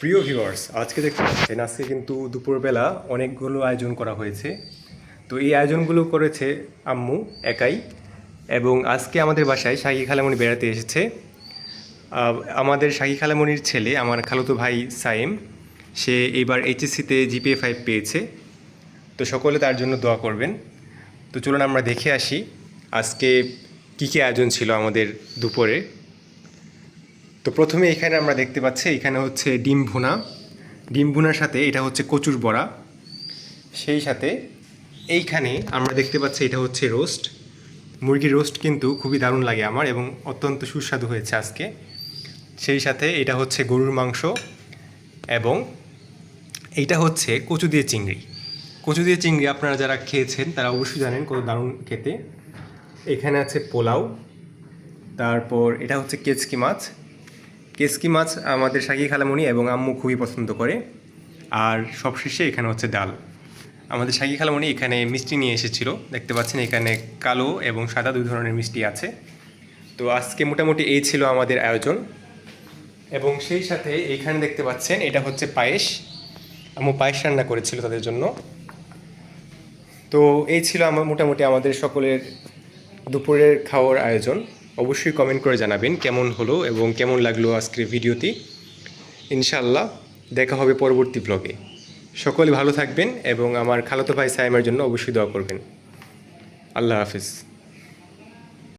প্রিয় ভিউয়ার্স আজকে দেখতে পাচ্ছেন, আজকে কিন্তু দুপুরবেলা অনেকগুলো আয়োজন করা হয়েছে। তো এই আয়োজনগুলো করেছে আম্মু একাই এবং আজকে আমাদের বাসায় শাহি খালামণি বেড়াতে এসেছে। আমাদের শাহি খালামণির ছেলে, আমার খালতো ভাই সাইম সে এইবার এইচএসসিতে জিপিএ ফাইভ পেয়েছে। তো সকলে তার জন্য দোয়া করবেন। তো চলুন আমরা দেখে আসি আজকে কী কী আয়োজন ছিল আমাদের দুপুরে। তো প্রথমে এখানে আমরা দেখতে পাচ্ছি, এখানে হচ্ছে ডিম ভুনা। ডিম ভুনার সাথে এটা হচ্ছে কচুর বড়া। সেই সাথে এইখানে আমরা দেখতে পাচ্ছি এটা হচ্ছে রোস্ট। মুরগির রোস্ট কিন্তু খুবই দারুণ লাগে আমার এবং অত্যন্ত সুস্বাদু হয়েছে আজকে। সেই সাথে এটা হচ্ছে গরুর মাংস এবং এইটা হচ্ছে কচু দিয়ে চিংড়ি। কচু দিয়ে চিংড়ি আপনারা যারা খেয়েছেন, তারা অবশ্যই জানেন কত দারুণ খেতে। এখানে আছে পোলাও, তারপর এটা হচ্ছে কেচকি মাছ। কেচকি মাছ আমাদের শাকি খালামণি এবং আম্মু খুবই পছন্দ করে। আর সবশেষে এখানে হচ্ছে ডাল। আমাদের শাকি খালামণি এখানে মিষ্টি নিয়ে এসেছিল। দেখতে পাচ্ছেন এখানে কালো এবং সাদা দুই ধরনের মিষ্টি আছে। তো আজকে মোটামুটি এই ছিল আমাদের আয়োজন। এবং সেই সাথে এইখানে দেখতে পাচ্ছেন এটা হচ্ছে পায়েস। আম্মু পায়েস রান্না করেছিল তাদের জন্য। তো এই ছিল আমার মোটামুটি আমাদের সকলের দুপুরের খাওয়ার আয়োজন। অবশ্যই কমেন্ট করে জানাবেন কেমন হলো এবং কেমন লাগল আজকের ভিডিওটি। ইনশাল্লাহ দেখা হবে পরবর্তী ব্লগে সকলে ভালো থাকবেন এবং আমার খালাতো ভাই সাইমের জন্য অবশ্যই দোয়া করবেন। আল্লাহ হাফিজ।